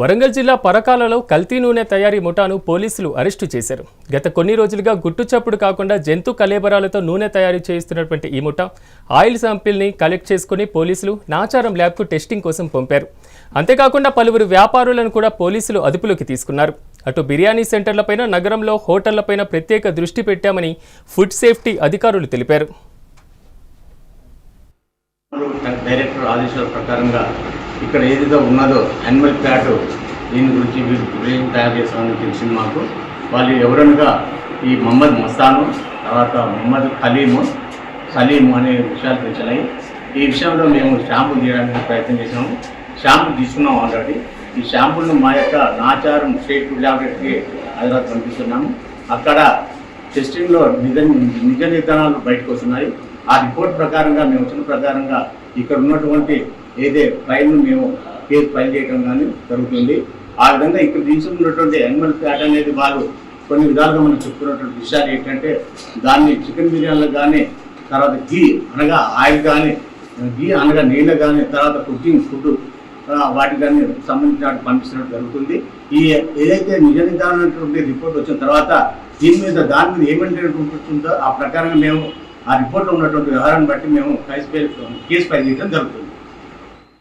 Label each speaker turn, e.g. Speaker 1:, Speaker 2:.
Speaker 1: వరంగల్ జిల్లా పరకాలలో కల్తీ నూనె తయారీ ముఠాను పోలీసులు అరెస్టు చేశారు. గత కొన్ని రోజులుగా గుట్టుచప్పుడు కాకుండా జంతు కలేబరాలతో నూనె తయారు చేయిస్తున్నటువంటి ఈ ముఠా ఆయిల్ శాంపిల్ని కలెక్ట్ చేసుకుని పోలీసులు నాచారం ల్యాబ్కు టెస్టింగ్ కోసం పంపారు. అంతేకాకుండా పలువురు వ్యాపారులను కూడా పోలీసులు అదుపులోకి తీసుకున్నారు. అటు బిర్యానీ సెంటర్లపైన నగరంలో హోటళ్ళపైన ప్రత్యేక దృష్టి పెట్టామని ఫుడ్ సేఫ్టీ అధికారులు తెలిపారు.
Speaker 2: డైరెక్టర్ ఆదేశాల ప్రకారంగా ఇక్కడ ఏదైతే ఉన్నదో యానిమల్ ఫ్యాట్ దీని గురించి వీళ్ళు బ్రెయిన్ తయారు చేస్తామని తెలిసింది మాకు. వాళ్ళు ఎవరనగా ఈ మహమ్మద్ మస్తాను తర్వాత మహమ్మద్ ఖలీము సలీము అనే విషయాలు తెలిసినాయి ఈ విషయంలో మేము షాంపూ తీయడానికి ప్రయత్నం చేసినాము షాంపూ తీసుకున్నాం ఆల్రెడీ ఈ షాంపూను మా యొక్క నాచారం స్టేట్ ఫుడ్ ల్యాబొరేటరీకి హైదరాబాద్ పంపిస్తున్నాము. అక్కడ టెస్టింగ్లో నిజ నిజ నిర్ధారణలు బయటకు వస్తున్నాయి. ఆ రిపోర్ట్ ప్రకారంగా మేము వచ్చిన ప్రకారంగా ఇక్కడ ఉన్నటువంటి ఏదే ఫైల్ను మేము కేసు ఫైల్ చేయడం కానీ జరుగుతుంది. ఆ విధంగా ఇక్కడ తీసుకున్నటువంటి యానిమల్ ఫ్యాట్ అనేది వాళ్ళు కొన్ని విధాలుగా మనం చెప్పుకున్నటువంటి విషయాలు ఏంటంటే దాన్ని చికెన్ బిర్యానీలో కానీ తర్వాత గీ అనగా ఆయిల్ కానీ గీ అనగా నీళ్ళ కానీ తర్వాత కుకింగ్ ఫుడ్ వాటి కానీ సంబంధించిన పంపిస్తున్నట్టు జరుగుతుంది. ఈ ఏదైతే నిజ నిర్ధారణటువంటి రిపోర్ట్ వచ్చిన తర్వాత దీని మీద దాని మీద ఏమంటే ఉంటుందో ఆ ప్రకారంగా మేము ఆ రిపోర్ట్లో ఉన్నటువంటి వ్యవహారాన్ని బట్టి మేము ఫైల్ కేసు ఫైల్ చేయడం జరుగుతుంది.